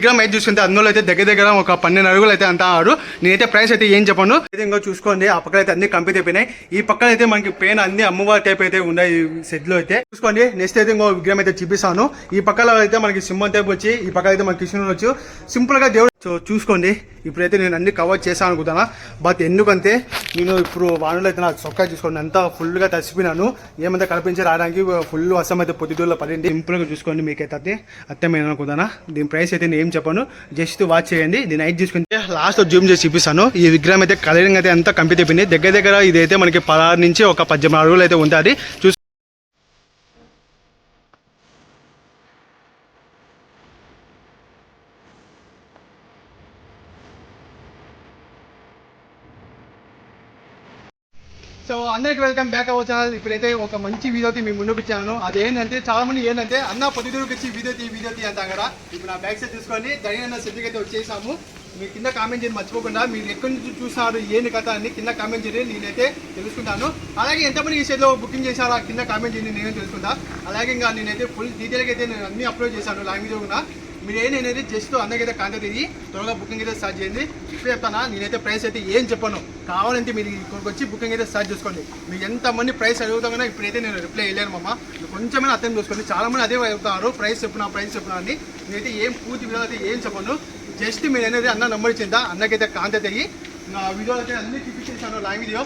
విగ్రహం అయితే చూసుకుంటే అందులో అయితే దగ్గర దగ్గర ఒక పన్నెండు అడుగులు అయితే అంత ఆడు నేనైతే ప్రైస్ అయితే ఏం చెప్పను. అయితే ఇంకా చూసుకోండి ఆ పక్కన అయితే అన్ని కంపెనీ అయిపోయినాయి. ఈ పక్కన అయితే మనకి పెయిన్ అన్ని అమ్మవారి టైప్ అయితే ఉన్నాయి ఈ సెట్లో అయితే. చూసుకోండి నెక్స్ట్ అయితే ఇంకో విగ్రహం అయితే చూపిస్తాను. ఈ పక్కన అయితే మనకి సింహం టైప్ వచ్చి ఈ పక్కన అయితే మనకి కృష్ణుడు వచ్చు సింపుల్గా దేవుడు సో చూసుకోండి. ఇప్పుడైతే నేను అన్ని కవర్ చేశాను అనుకుంటున్నా. బట్ ఎందుకంటే నేను ఇప్పుడు వానలో అయితే నాకు చొక్కా చూసుకోండి. అంతా ఫుల్గా తడిసిపోయినాను. ఏమంతా కల్పించి రావడానికి ఫుల్ వర్షం అయితే పొద్దుటూరులో పడింది. సింపుల్గా చూసుకోండి మీకైతే అయితే అర్థమైన అనుకుంటున్నా. దీని ప్రైస్ అయితే నేను ఏం చెప్పను. జస్ట్ వాచ్ చేయండి. దీని నైట్ చూసుకుంటే లాస్ట్ జూమ్ చేసి చూపిస్తాను. ఈ విగ్రహం అయితే కలరింగ్ అయితే అంతా కంపెనీ అయిపోయింది. దగ్గర దగ్గర ఇదైతే మనకి పదహారు నుంచి ఒక పద్దెనిమిది అడుగులు అయితే ఉంటుంది. చూసి సో అందరికి వెల్కమ్ బ్యాక్ అవర్ ఛానల్ ఇప్పుడైతే ఒక మంచి వీడియో మేము ముందుకు అది అదేంటంటే చాలా మంది ఏంటంటే అన్న పొద్దుటూరుకి వచ్చి వీడియో తీ వీడియో తీ అంటాం కదా. ఇప్పుడు నా బ్యాక్ సైడ్ చూసుకొని జరిగిన సెట్కి అయితే వచ్చేసాము. మీరు కింద కామెంట్ చేయండి మర్చిపోకుండా మీరు ఎక్కడి నుంచి చూసారు ఏంటి కథ అని కింద కామెంట్ చేయండి నేనైతే తెలుసుకుంటాను. అలాగే ఎంతమంది ఈ సైడ్లో బుకింగ్ చేశారా కింద కామెంట్ చేయండి నేను తెలుసుకుంటా. అలాగే ఇంకా నేనైతే ఫుల్ డీటెయిల్గా అయితే నేను అన్ని అప్లోడ్ చేశాను లాంగ్వేజ్ కూడా. మీరు ఏం జస్ట్ అందరికైతే కాంటాక్ట్ ఇది త్వరగా బుకింగ్ అయితే స్టార్ట్ చేయండి. ఇప్పుడు చెప్తానా నేనైతే ప్రైస్ అయితే ఏం చెప్పను. కావాలంటే మీరు ఇక్కడికి వచ్చి బుకింగ్ అయితే స్టార్ట్ చేసుకోండి. మీరు ఎంతమంది ప్రైస్ అడుగుతామన్నా ఇప్పుడైతే నేను రిప్లై వేయలేను మమ్మ కొంచెమైనా అర్థం చేసుకోండి. చాలామంది అదే అడుగుతున్నారు ప్రైస్ చెప్పిన ప్రైస్ చెప్పినా అని. నేనైతే ఏం పూర్తి విధానం అయితే ఏం చెప్పను. జస్ట్ మీరు అనేది అన్న నెంబర్ ఇచ్చిందా అన్నకైతే కాంటాక్ట్ అయ్యి నా వీడియో అయితే అన్ని చూపించేసాను లైవ్ వీడియో.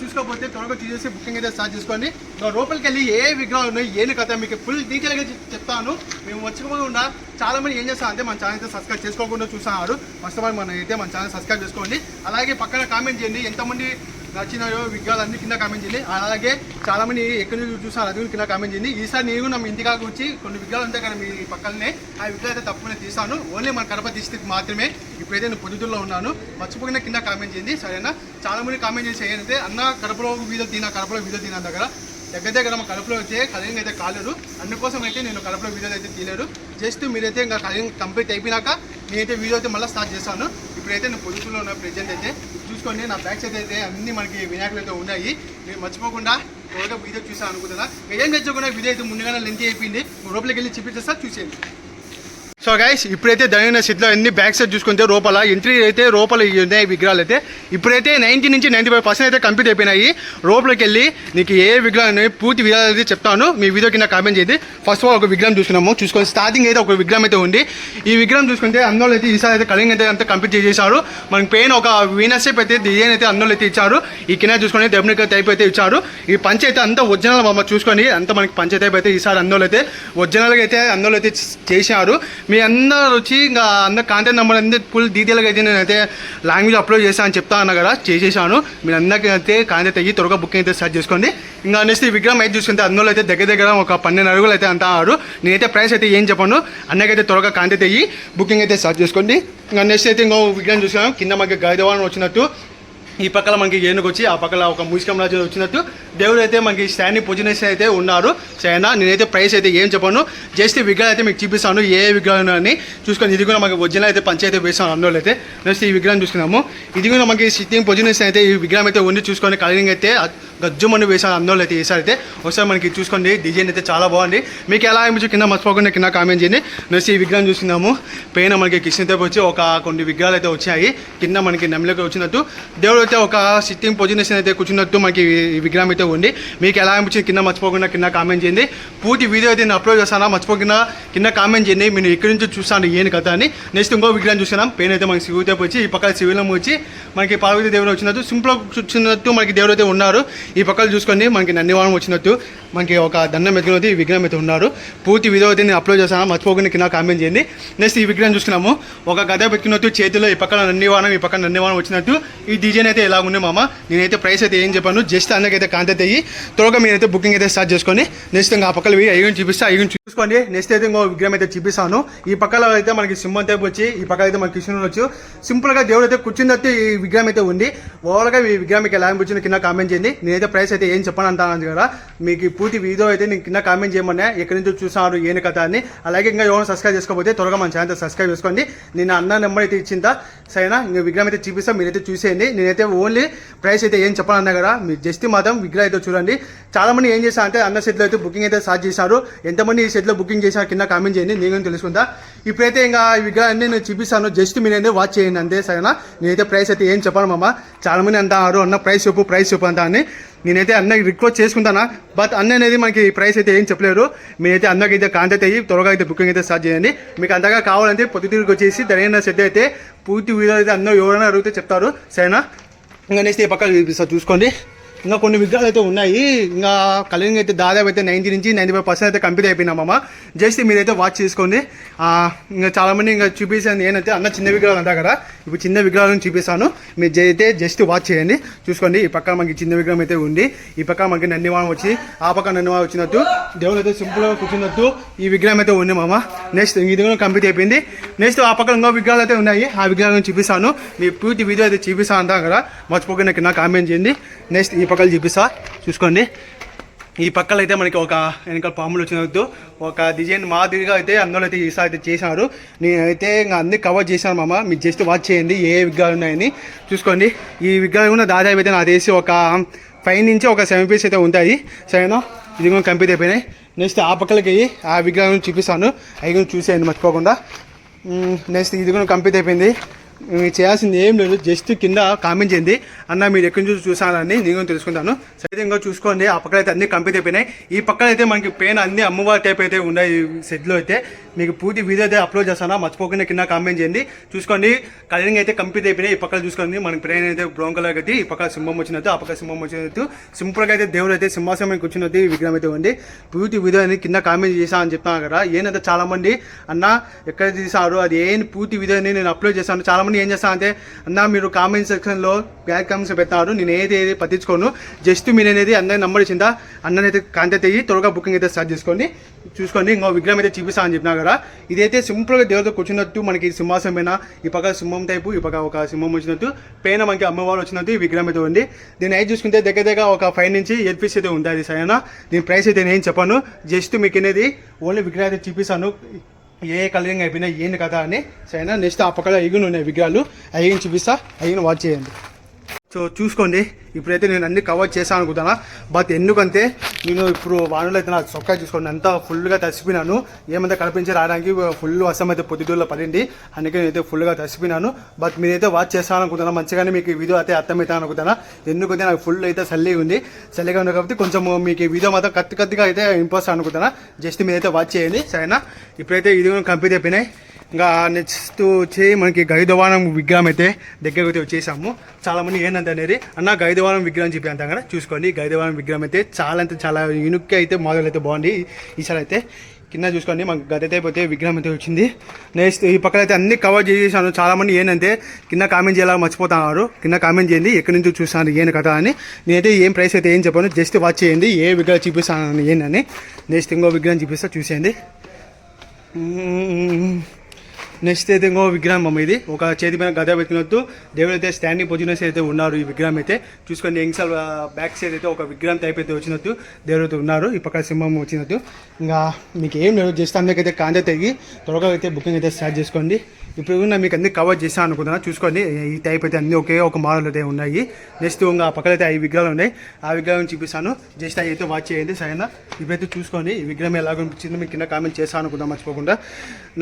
చూసుకోకపోతే త్వరగా చూసేసి బుకింగ్ అయితే స్టార్ట్ చేసుకోండి. నా లోపలికి వెళ్ళి ఏ విగ్రహాలు ఉన్నాయి ఏది కథ మీకు ఫుల్ డీటెయిల్గా చెప్తాను. మేము వచ్చకుండా చాలా మంది ఏం చేస్తాం అంటే మన ఛానల్ అయితే సబ్స్క్రైబ్ చేసుకోకుండా చూస్తున్నారు. ఫస్ట్ ఆఫ్ ఆల్ మనం అయితే మన ఛానల్ సబ్స్క్రైబ్ చేసుకోండి. అలాగే పక్కన కామెంట్ చేయండి. ఎంతమంది నచ్చినాయో విగ్రహాలు అన్ని కింద కామెంట్ చేయండి. అలాగే చాలా మంది ఎక్కడి నుంచి చూసాను అది కూడా కింద కామెంట్ చేయండి. ఈసారి నేను నా ఇంటి ఇంటికాకు వచ్చి కొన్ని విగ్రహాలు ఉంటాయి కానీ మీ పక్కనే ఆ విగ్రహాలు అయితే తప్పకుండా తీసాను ఓన్లీ మన కడప డిస్టిక్ మాత్రమే. ఇప్పుడైతే నేను పొద్దుతుల్లో ఉన్నాను. మర్చిపోకుండా కింద కామెంట్ చేయండి సరేనా? చాలా మంది కామెంట్ చేసి ఏంటంటే అన్న కడపలో వీడియో తిన కడపలో వీడియో తిన దగ్గర దగ్గర దగ్గర మా కడపలో అయితే కలరింగ్ అయితే కాలేదు. అందుకోసం అయితే నేను కడపలో వీడియో అయితే తీయలేదు జస్ట్ మీరైతే ఇంకా కలింగ్ కంప్లీట్ అయిపోయినాక నేనైతే వీడియో అయితే మళ్ళీ స్టార్ట్ చేస్తాను. ఇప్పుడైతే నేను పొద్దుటూరులో ఉన్న ప్రెజెంట్ అయితే చూసుకోండి. నా బ్యాగ్స్ అయితే అన్ని మనకి వినాయకులు అయితే ఉన్నాయి. నేను మర్చిపోకుండా త్వరగా వీడియో చూసాను అనుకుంటున్నా ఏం తెచ్చకుండా వీడియో అయితే ముందుగానే లెంత్ అయిపోయింది. లోపలికి వెళ్ళి చూపించేస్తా చూసేయండి. సో గైస్ ఇప్పుడైతే దైన సిట్లో అన్ని బ్యాక్ సైడ్ చూసుకుంటే లోపల ఎంట్రీ అయితే లోపల ఉన్నాయి విగ్రహాలు అయితే. ఇప్పుడైతే నైంటీ నుంచి నైంటీ ఫైవ్ పర్సెంట్ అయితే కంప్లీట్ అయిపోయినాయి. రూపలోకి వెళ్ళి నీకు ఏ విగ్రహం అనేవి పూర్తి విధాలు అయితే చెప్తాను. మీ వీడియో కింద కామెంట్ చేసి ఫస్ట్ ఆఫ్ ఆల్ ఒక విగ్రహం చూసుకున్నాము. చూసుకొని స్టార్టింగ్ అయితే ఒక విగ్రహం అయితే ఉంది. ఈ విగ్రహం చూసుకుంటే అందులో అయితే ఈసారి అయితే కళింగ్ అయితే అంతా కంప్లీట్ చేసేసారు. మనకి పెయిన్ ఒక వీనస్ అయితే డిజైన్ అయితే అందులో అయితే ఇచ్చారు. ఈ కింద చూసుకొని డెబ్నిక టైప్ అయితే ఇచ్చారు. ఈ పంచ అయితే అంతా ఒరిజినల్ మమ్మ చూసుకొని అంతా మనకి పంచ టైప్ అయితే ఈసారి అందులో అయితే ఒరిజినల్గా అయితే అందులో అయితే చేశారు. మీ అందరు వచ్చి ఇంకా అందరు కాంటాక్ట్ నెంబర్ అందరి ఫుల్ డీటెయిల్గా అయితే నేనైతే లాంగ్వేజ్ అప్లోడ్ చేశాను అని చెప్తా అన్న కదా చేసేసాను మీరు అందరికీ అయితే కాంటాక్ట్ అయ్యి త్వరగా బుకింగ్ అయితే స్టార్ట్ చేసుకోండి. ఇంకా నెక్స్ట్ విగ్రహం అయితే చూసుకుంటే అందులో అయితే దగ్గర దగ్గర ఒక పన్నెండు అడుగులు అయితే అంతా ఆడు. నేనైతే ప్రైస్ అయితే ఏం చెప్పను అన్నకైతే త్వరగా కాంటాక్ట్ అయ్యి బుకింగ్ అయితే స్టార్ట్ చేసుకోండి. ఇంకా నెక్స్ట్ అయితే ఇంకో విగ్రహం చూసాను కింద మాకు గైదవాన్ వచ్చినట్టు. ఈ పక్కన మనకి ఏనుగు వచ్చి ఆ పక్కన ఒక ముస్కం రాజు వచ్చినట్టు దేవుడు అయితే మనకి స్టాండింగ్ పొజిషన్ అయితే ఉన్నారు. చైనా నేనైతే ప్రైస్ అయితే ఏం చెప్పను. జస్ట్ విగ్రహం అయితే మీకు చూపిస్తాను. ఏ విగ్రహం అని చూసుకొని ఇది కూడా మనకి ఒరిజినల్ అయితే పంచాయతీ వేసాను అందులో అయితే. నెక్స్ట్ ఈ విగ్రహం చూసుకున్నాము ఇది కూడా మనకి సిట్టింగ్ పొజిషన్ అయితే ఈ విగ్రహం అయితే ఉండి చూసుకొని కలరింగ్ అయితే గజ్జుమని వేసాను అందులో అయితే ఈసారి అయితే. ఒకసారి మనకి చూసుకోండి డిజైన్ అయితే చాలా బాగుంది. మీకు ఎలా అనిపించు కింద మర్చిపోకుండా కింద కామెంట్ చేయండి. నెక్స్ట్ ఈ విగ్రహం చూసినాము పైన మనకి కృష్ణదేవ్ వచ్చి ఒక కొన్ని విగ్రహాలు అయితే వచ్చాయి. కింద మనకి నెమలికి వచ్చినట్టు. దేవుడు అయితే ఒక సిట్టింగ్ పొజిషన్ అయితే కూర్చున్నట్టు మనకి విగ్రహం అయితే ఉంది. మీకు ఎలా అనిపించింది? కింద మర్చిపోకుండా కింద కామెంట్ చేయండి. పూర్తి వీడియో అయితే నేను అప్లోడ్ చేస్తాను. మర్చిపోకుండా కింద కామెంట్ చేయండి. మీరు ఎక్కడి నుంచి చూస్తాను ఏం కథ అని. నెక్స్ట్ ఇంకో విగ్రహం చూసినాం పెయిన్ అయితే మనకి శివుదేవ్ వచ్చి ఈ పక్కన శివలం వచ్చి మనకి పార్వతీ దేవుడు వచ్చినట్టు. సింపుల్ వచ్చినట్టు మనకి దేవుడు అయితే ఉన్నారు. ఈ పక్కన చూసుకొని మనకి నందివానం వచ్చినట్టు మనకి ఒక దండం ఎత్తుకున్నది విగ్రహం అయితే ఉన్నారు. పూర్తి వీడియో అయితే నేను అప్లోడ్ చేస్తాను మర్చిపోకుండా కింద కామెంట్ చేయండి. నెక్స్ట్ ఈ విగ్రహం చూసుకున్నాము ఒక గద పెట్టుకున్నట్టు చేతిలో ఈ పక్కన నందివానం ఈ పక్కన నందివానం వచ్చినట్టు ఈ డిజైన్ అయితే ఎలా ఉంది మామ? నేనైతే ప్రైస్ అయితే ఏం చెప్పాను. జస్ట్ అందరికైతే కాంటాక్ట్ అయ్యి త్వరగా మీరైతే బుకింగ్ అయితే స్టార్ట్ చేసుకొని నెక్స్ట్ ఇంకా ఆ పక్కన అయ్యి చూపిస్తే అయ్యి చూసుకోండి. నెక్స్ట్ అయితే ఇంకో విగ్రహం అయితే చూపిస్తాను. ఈ పక్కలో అయితే మనకి సింహం టైప్ వచ్చి ఈ పక్కన అయితే మనకి కృష్ణుడు వచ్చు సింపుల్గా దేవుడు అయితే కూర్చున్నట్టు ఈ విగ్రహం అయితే ఉంది. ఓవరాల్గా ఈ విగ్రహం ఎలా అనిపించింది కింద కామెంట్ చేయండి. నేనైతే ప్రైస్ అయితే ఏం చెప్పను అంటాను కదా మీకు పూర్తి వీడియో అయితే నేను కింద కామెంట్ చేయమన్నా ఎక్కడి నుంచి చూసారు ఏని కథ అని. అలాగే ఇంకా ఎవరైనా సబ్స్క్రైబ్ చేసుకోకపోతే త్వరగా మన ఛానల్ సబ్స్క్రైబ్ చేసుకోండి. నేను అన్న నెంబర్ అయితే ఇచ్చిందా? సరేనా? ఇంకా విగ్రహం అయితే చూపిస్తా మీరైతే చూసేయండి. నేనైతే ఓన్లీ ప్రైస్ అయితే ఏం చెప్పను అన్నా కదా మీరు జస్ట్ మాత్రం విగ్రహం అయితే చూడండి. చాలా మంది ఏం చేశారు అంటే అన్న సెట్లో అయితే బుకింగ్ అయితే స్టార్ట్ చేశారు. ఎంతమంది ఈ సెట్లో బుకింగ్ చేశారు కింద కామెంట్ చేయండి నేను తెలుసుకుందా ఇప్పుడైతే ఇంకా ఈ విగ్రహాన్ని నేను చూపిస్తాను జస్ట్ మీరైతే వాచ్ చేయండి అంతే సరేనా? నేనైతే ప్రైస్ అయితే ఏం చెప్పను మామ. చాలా మంది అంటారు అన్న ప్రైస్ చెప్పు ప్రైస్ చెప్పు అంటా అని. నేనైతే అన్న రిక్వెస్ట్ చేసుకుంటానా బట్ అన్న అనేది మనకి ప్రైస్ అయితే ఏం చెప్పలేరు. మీరైతే అందరికి అయితే కాంటాక్ట్ అయ్యి త్వరగా అయితే బుకింగ్ అయితే స్టార్ట్ చేయండి. మీకు అంతగా కావాలంటే పొద్దుతిరికి వచ్చేసి దరైన సెట్ అయితే పూర్తి వీడియో అయితే అందరూ ఎవరైనా అడిగితే చెప్తారు. సరేనా? ఇంకా నెక్స్ట్ ఈ పక్కన చూసుకోండి. ఇంకా కొన్ని విగ్రహాలు అయితే ఉన్నాయి. ఇంకా కలరింగ్ అయితే దాదాపు అయితే నైంటీ నుంచి నైంటీ ఫైవ్ పర్సెంట్ అయితే కంప్లీట్ అయిపోయినామమ్మ జస్ట్ మీరైతే వాచ్ చేసుకోండి. ఇంకా చాలామంది ఇంకా చూపించాను ఏంటంటే అన్న చిన్న విగ్రహాలు అంటా కదా. ఇప్పుడు చిన్న విగ్రహాలను చూపిస్తాను. మీరు అయితే జస్ట్ వాచ్ చేయండి. చూసుకోండి. ఈ పక్క మనకి చిన్న విగ్రహం అయితే ఉంది. ఈ పక్క మనకి నందివాణం వచ్చి ఆ పక్క నందివాణం వచ్చినట్టు దేవుడు అయితే సింపుల్గా కూర్చున్నట్టు ఈ విగ్రహం అయితే ఉంది మామ. నెక్స్ట్ ఇది కూడా కంప్లీట్ అయిపోయింది. నెక్స్ట్ ఆ పక్కన ఇంకో విగ్రహాలు అయితే ఉన్నాయి. ఆ విగ్రహాలను చూపిస్తాను. మీ పూర్తి వీడియో అయితే చూపిస్తాను అంటాం కదా. మర్చిపోకుండా కింద కామెంట్ చేయండి. నెక్స్ట్ ఈ పక్క పక్కలు చూపిస్తా చూసుకోండి. ఈ పక్కన అయితే మనకి ఒక వెనకాల పాములు వచ్చినట్టు ఒక డిజైన్ మాదిరిగా అయితే అందులో అయితే ఈసారి అయితే చేశారు. నేనైతే ఇంకా అన్ని కవర్ చేశాను మామ. మీరు జస్ట్ వాచ్ చేయండి ఏ విగ్రహాలు ఉన్నాయని. చూసుకోండి. ఈ విగ్రహాలు కూడా దాదాపు అయితే నాకు తెలిసి ఒక ఫైవ్ నుంచి ఒక సెవెన్ పీస్ అయితే ఉంటాయి. సరేనా? ఇది కూడా కంప్లీట్ అయిపోయినాయి. నెక్స్ట్ ఆ పక్కలకి ఆ విగ్రహం చూపిస్తాను. అవి కూడా చూసేయండి మర్చిపోకుండా. నెక్స్ట్ ఇది కూడా కంప్లీట్ అయిపోయింది. మీరు చేయాల్సింది ఏం లేదు జస్ట్ కింద కామెంట్ చేయండి. అన్న మీరు ఎక్కడి నుంచి చూసానని నేను తెలుసుకుంటాను. సైతంగా చూసుకోండి ఆ పక్కన అయితే అన్ని కంపెనీ అయిపోయినాయి. ఈ పక్కన అయితే మనకి పెయిన్ అన్ని అమ్మవారి టైప్ అయితే ఉన్నాయి ఈ సెట్లో అయితే. మీకు పూర్తి వీడియో అయితే అప్లోడ్ చేస్తాను మర్చిపోకుండా కింద కామెంట్ చేయండి. చూసుకోండి కలరింగ్ అయితే కంపెనీ అయిపోయినాయి. ఈ పక్కన చూసుకోండి మనకి పెయిన్ అయితే బ్రౌన్ కలర్ అయితే ఈ పక్క సింహం వచ్చినట్టు ఆ పక్క సింహం వచ్చినట్టు. సింపుల్గా అయితే దేవుడు అయితే సింహాసనం కూర్చున్నది విగ్రహం అయితే ఉంది. పూర్తి వీడియో అనేది కింద కామెంట్ చేశా అని చెప్తాను కదా. ఏంటంటే చాలా మంది అన్న ఎక్కడ తీసారు అది ఏం పూర్తి వీడియో నేను అప్లోడ్ చేశాను చాలా మంది ఏం చేస్తాను అంటే అన్న మీరు కామెంట్ సెక్షన్లో బ్యాక్ కామెంట్స్ పెట్టారు నేను ఏది ఏది పట్టించుకోను. జస్ట్ మీరు అనేది అందరి నంబర్ ఇచ్చిందా అన్ననైతే కాంటాక్ట్ అయ్యి త్వరగా బుకింగ్ అయితే స్టార్ట్ చేసుకోండి. చూసుకోండి ఇంకో విగ్రహం అయితే చూపిస్తా అని చెప్పినా కదా. ఇదైతే సింపుల్గా దేవుడితో కూర్చున్నట్టు మనకి సింహాసనం పైన ఈ పక్క సింహం టైపు ఈ పక్క ఒక సింహం వచ్చినట్టు. పైన మనకి అమ్మవారు వచ్చినట్టు ఈ విగ్రహం అయితే ఉంది. దీని అయితే చూసుకుంటే దగ్గర దగ్గర ఒక ఫైవ్ నుంచి ఎయిట్ పీస్ అయితే అది సరేనా? దీని ప్రైస్ అయితే నేను చెప్పాను. జస్ట్ మీకు అనేది ఓన్లీ విగ్రహం అయితే చూపిస్తాను. ఏ కలరింగ్ అయిపోయినా ఏంది కదా అని సరేనా? నెక్స్ట్ ఆ పక్కన ఎగులు ఉన్నాయి విగ్రహాలు అయ్యి చూపిస్తా. అయ్యి వాచ్ చేయండి. సో చూసుకోండి. ఇప్పుడైతే నేను అన్ని కవర్ చేశాను అనుకుంటున్నా. బట్ ఎందుకంటే నేను ఇప్పుడు వానలో అయితే నా చొక్కా చూసుకోండి. అంతా ఫుల్గా తసిపోయినాను ఏమంతా కనిపించి రావడానికి ఫుల్ వర్షం అయితే పొద్దుటూరులో పడింది. అందుకే నేనైతే ఫుల్గా తసిపోయినాను బట్ మీరైతే వాచ్ చేస్తాను అనుకుంటున్నా. మంచిగానే మీకు ఈ వీడియో అయితే అర్థమవుతాను అనుకుంటున్నా. ఎందుకంటే నాకు ఫుల్ అయితే చల్లిగా ఉంది. చల్లిగా ఉంది కాబట్టి కొంచెం మీకు ఈ వీడియో మాత్రం కత్తి కత్తిగా అయితే ఇంపోస్ట్ అనుకుంటున్నా. జస్ట్ మీరైతే వాచ్ చేయండి. సరేనా? ఇప్పుడైతే ఇది కూడా కంప్లీట్ అయిపోయినాయి. ఇంకా నెక్స్ట్ వచ్చి మనకి గైదవానం విగ్రహం అయితే దగ్గరకు అయితే వచ్చేసాము. చాలామంది ఏంటంటే అనేది అన్న గైదవానం విగ్రహం చెప్పి అంటాం కదా చూసుకోండి. గైదవానం విగ్రహం అయితే చాలా అంటే చాలా యూనిక్ అయితే మోడల్ అయితే బాగుంది. ఈసారి అయితే కింద చూసుకోండి మాకు గత అయితే పోతే విగ్రహం అయితే వచ్చింది. నెక్స్ట్ ఈ పక్కన అయితే అన్ని కవర్ చేసేసాను. చాలామంది ఏంటంటే కింద కామెంట్ చేయాలని మర్చిపోతున్నారు. కింద కామెంట్ చేయండి ఎక్కడి నుంచి చూస్తాను ఏం కథ అని. నేనైతే ఏం ప్రైస్ అయితే ఏం చెప్పాను జస్ట్ వాచ్ చేయండి ఏ విగ్రహం చూపిస్తాను ఏంటని. నెక్స్ట్ ఇంకో విగ్రహం చూపిస్తా చూసేయండి. నెక్స్ట్ అయితే ఇంకో విగ్రహం అమ్మ ఇది. ఒక చేతి పైన గద పెట్టినట్టు దేవుడు అయితే స్టాండింగ్ పొజిషన్స్ అయితే ఉన్నారు ఈ విగ్రహం అయితే. చూసుకోండి ఎంగ్సల్ బ్యాక్ సైడ్ అయితే ఒక విగ్రహం టైప్ అయితే వచ్చినట్టు దేవుడు అయితే ఉన్నారు. ఈ పక్క సింహం వచ్చినట్టు. ఇంకా మీకు ఏం లేదు జస్ట్ అందరికైతే కాంతి అయ్యి త్వరగా అయితే బుకింగ్ అయితే స్టార్ట్ చేసుకోండి. ఇప్పుడు కూడా మీకు అన్ని కవర్ చేశాను అనుకుంటున్నా. చూసుకోండి ఈ టైప్ అయితే అన్ని ఒకే ఒక మోడల్ అయితే ఉన్నాయి. నెక్స్ట్ ఇంకా ఆ పక్కన అయితే ఐదు విగ్రహాలు ఉన్నాయి. ఆ విగ్రహం చూపిస్తాను. జస్ట్ అవి అయితే వాచ్ చేయండి సరేనా? ఇప్పుడైతే చూసుకోండి ఈ విగ్రహం ఎలా అనిపించిందో మీకు కింద కామెంట్ చేస్తాను అనుకుందాం మర్చిపోకుండా.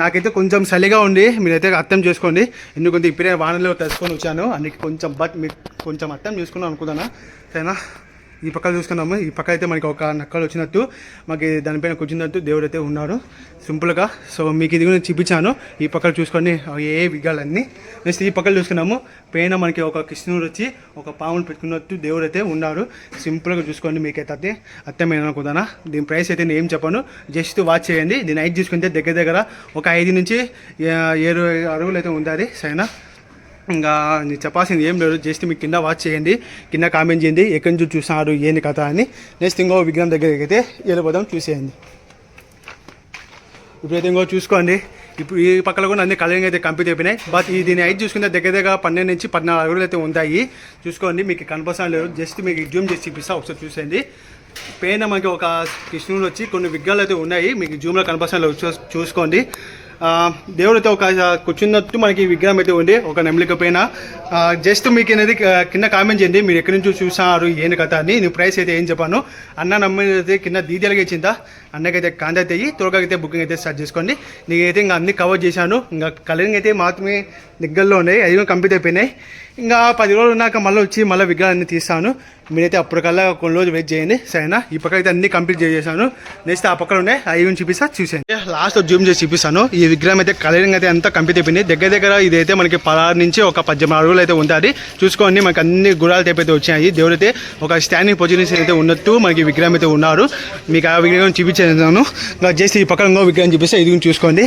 నాకైతే కొంచెం చలిగా ఉంది. మీరైతే అర్థం చేసుకోండి. ఎందుకంటే ఇప్పుడే వానలో తెలుసుకొని వచ్చాను. అందుకే కొంచెం బట్ మీకు కొంచెం అర్థం చేసుకున్నాను అనుకున్నాను సరేనా? ఈ పక్కన చూసుకున్నాము ఈ పక్క అయితే మనకి ఒక నక్కలు వచ్చినట్టు మాకు దానిపైన కూర్చున్నట్టు దేవుడు అయితే ఉన్నారు సింపుల్గా సో మీకు ఇది కూడా చూపించాను. ఈ పక్కన చూసుకొని ఏ విగ్గాలన్నీ నెక్స్ట్ ఈ పక్కన చూసుకున్నాము పైన మనకి ఒక కృష్ణుడు వచ్చి ఒక పాములు పెట్టుకున్నట్టు దేవుడు అయితే ఉన్నారు సింపుల్గా చూసుకోండి మీకైతే అయితే అర్థమైన అనుకుందానా దీని ప్రైస్ అయితే నేను ఏం చెప్పాను. జస్ట్ వాచ్ చేయండి. దీని నైట్ చూసుకుంటే దగ్గర దగ్గర ఒక ఐదు నుంచి ఏడు అడుగులు అయితే అది సరేనా? ఇంకా నేను చెప్పాల్సింది ఏం లేదు. జస్ట్ మీకు కింద వాచ్ చేయండి. కింద కామెంట్ చేయండి. ఎక్కడి నుంచి చూసినారు ఏంది కథ అని. నెక్స్ట్ ఇంకో విగ్రహం దగ్గరికి అయితే వెళ్ళిపోదాం చూసేయండి. ఇప్పుడైతే ఇంకో చూసుకోండి. ఇప్పుడు ఈ పక్కన కూడా అన్ని కలరింగ్ అయితే కంప్లీట్ అయిపోయినాయి. బట్ ఈ దీని హైట్ చూసుకుంటే దగ్గర దగ్గర పన్నెండు నుంచి పద్నాలుగు అడుగులు అయితే ఉంటాయి. చూసుకోండి మీకు కనపడడం లేదు. జస్ట్ మీకు జూమ్ చేసి చూపిస్తా ఒకసారి చూసేయండి. పైన మనకి ఒక కృష్ణుడు వచ్చి కొన్ని విగ్రహాలు అయితే ఉన్నాయి. మీకు జూమ్లో కనపడడం లేదు. చూ- చూసుకోండి. దేవుడు అయితే ఒక కూర్చున్నట్టు మనకి విగ్రహం అయితే ఉంది ఒక నెమలిక పైన. జస్ట్ మీకు అనేది కింద కామెంట్ చేయండి మీరు ఎక్కడి నుంచి చూసారు ఏంటి కథ అని. నేను ప్రైస్ అయితే ఏం చెప్పాను. అన్న నమ్మిన కింద డీటెయిల్గా ఇచ్చిందా? అన్నకైతే కాంటాక్ట్ అయ్యి త్వరగా అయితే బుకింగ్ అయితే స్టార్ట్ చేసుకోండి. నేనైతే ఇంకా అన్ని కవర్ చేశాను. ఇంకా కలరింగ్ అయితే మాత్రమే దగ్గరలో ఉన్నాయి. అది కూడా కంప్లీట్ అయిపోయినాయి. ఇంకా పది రోజులు ఉన్నాక మళ్ళీ వచ్చి మళ్ళీ విగ్రహాన్ని తీస్తాను. మీరైతే అప్పటికల్లా కొన్ని రోజులు వెయిట్ చేయండి. సరేనా? ఈ పక్క అయితే అన్ని కంప్లీట్ చేసేసాను. నెక్స్ట్ ఆ పక్కన ఉన్నాయి. అవి చూపిస్తా చూసాను లాస్ట్ జూమ్ చేసి చూపిస్తాను. ఈ విగ్రహం అయితే కలరింగ్ అయితే అంతా కంప్లీట్ అయిపోయింది. దగ్గర దగ్గర ఇదైతే మనకి పదహారు నుంచి ఒక పద్దెనిమిది అడుగులు అయితే ఉంటుంది. చూసుకోండి మనకి అన్ని గుడాలు అయితే వచ్చాయి. దేవుడైతే ఒక స్టాండింగ్ పొజిషన్ అయితే ఉన్నట్టు మనకి విగ్రహం అయితే ఉన్నారు. మీకు ఆ విగ్రహం చూపించాను ఇంకా జస్ట్ ఈ పక్కన ఇంకో విగ్రహం చూపిస్తే ఇది చూసుకోండి.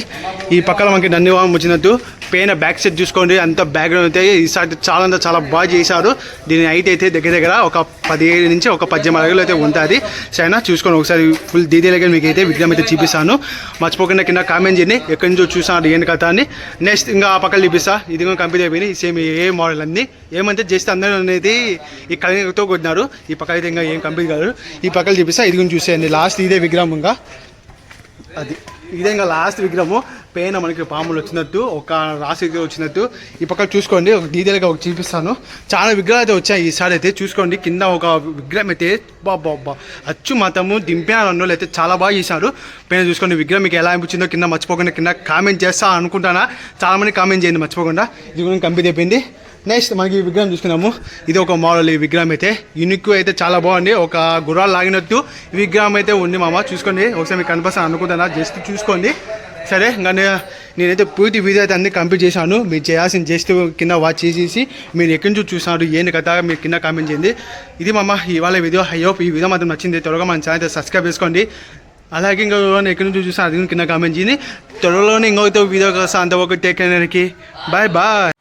ఈ పక్కన మనకి నందివామం వచ్చినట్టు పైన బ్యాక్ సెట్ చూసుకోండి. అంత బ్యాక్గ్రౌండ్ అయితే ఈసారి చాలా అంటే చాలా బాగా చేశారు. దీని హైట్ అయితే దగ్గర దగ్గర ఒక పదిహేడు నుంచి ఒక పద్దెనిమిది అడుగులు అయితే ఉంటుంది. సరేనా? చూసుకోండి. ఒకసారి ఫుల్ డీటెయిల్గా మీకు అయితే విగ్రహం అయితే చూపిస్తాను. మర్చిపోకుండా కింద కామెంట్ చేయండి. ఎక్కడి నుంచో చూసాను ఏంటి కథ అని. నెక్స్ట్ ఇంకా ఆ పక్కన చూపిస్తా. ఇది కూడా కంప్లీట్ అయిపోయింది సేమ్ ఏ మోడల్ అన్ని. ఏమంటే జస్ట్ అందరూ అనేది ఈ కళతో కొట్టినారు. ఈ పక్క అయితే ఇంకా ఏం కంప్లీట్ కాదు ఈ పక్కన చూపిస్తా ఇది కూడా చూసేయండి. లాస్ట్ ఇదే విగ్రహం ఇంకా. అది. ఇదే ఇంకా లాస్ట్ విగ్రహము. పైన మనకి పాములు వచ్చినట్టు ఒక రాశి వచ్చినట్టు. ఈ పక్క చూసుకోండి. ఒక డీటెయిల్గా ఒక చూపిస్తాను. చాలా విగ్రహాలు అయితే వచ్చాయి ఈసారి అయితే. చూసుకోండి. కింద ఒక విగ్రహం అయితే బాబా అచ్చు మతము దింపిన రెండు అయితే చాలా బాగా చేశారు. పైన చూసుకోండి. విగ్రహం మీకు ఎలా అనిపించిందో కింద మర్చిపోకుండా కింద కామెంట్ చేస్తా అనుకుంటానా? చాలా మంది కామెంట్ చేయండి మర్చిపోకుండా. ఇది కూడా కంపెనీ అయిపోయింది. నెక్స్ట్ మనకి ఈ విగ్రహం చూసుకున్నాము ఇది ఒక మోడల్ ఈ విగ్రహం అయితే. యూనిక్ అయితే చాలా బాగుంది. ఒక గుర్రాలు లాగినట్టు ఈ విగ్రహం అయితే ఉంది మామ. చూసుకోండి. ఒకసారి మీకు కనిపిస్తాను అనుకుంటున్నా. జస్ట్ చూసుకోండి. సరే ఇంకా నేనైతే పూర్తి వీడియో అయితే అన్ని కంప్లీట్ చేశాను. మీరు చేయాల్సిన జస్ట్ కింద వాచ్ చేసేసి మీరు ఎక్కడి నుంచి చూసినారు ఏంటి కథ మీరు కింద కామెంట్ చేయండి. ఇది మామ ఇవాళ వీడియో. ఐ హోప్ ఈ వీడియో మాత్రం నచ్చింది. త్వరగా మన ఛానల్ అయితే సబ్స్క్రైబ్ చేసుకోండి. అలాగే ఇంకా ఎక్కడి నుంచి చూసినా అది కింద కామెంట్ చేయండి. త్వరలోనే ఇంకొక వీడియో కోసం అంతవరకు టేక్ బాయ్ బాయ్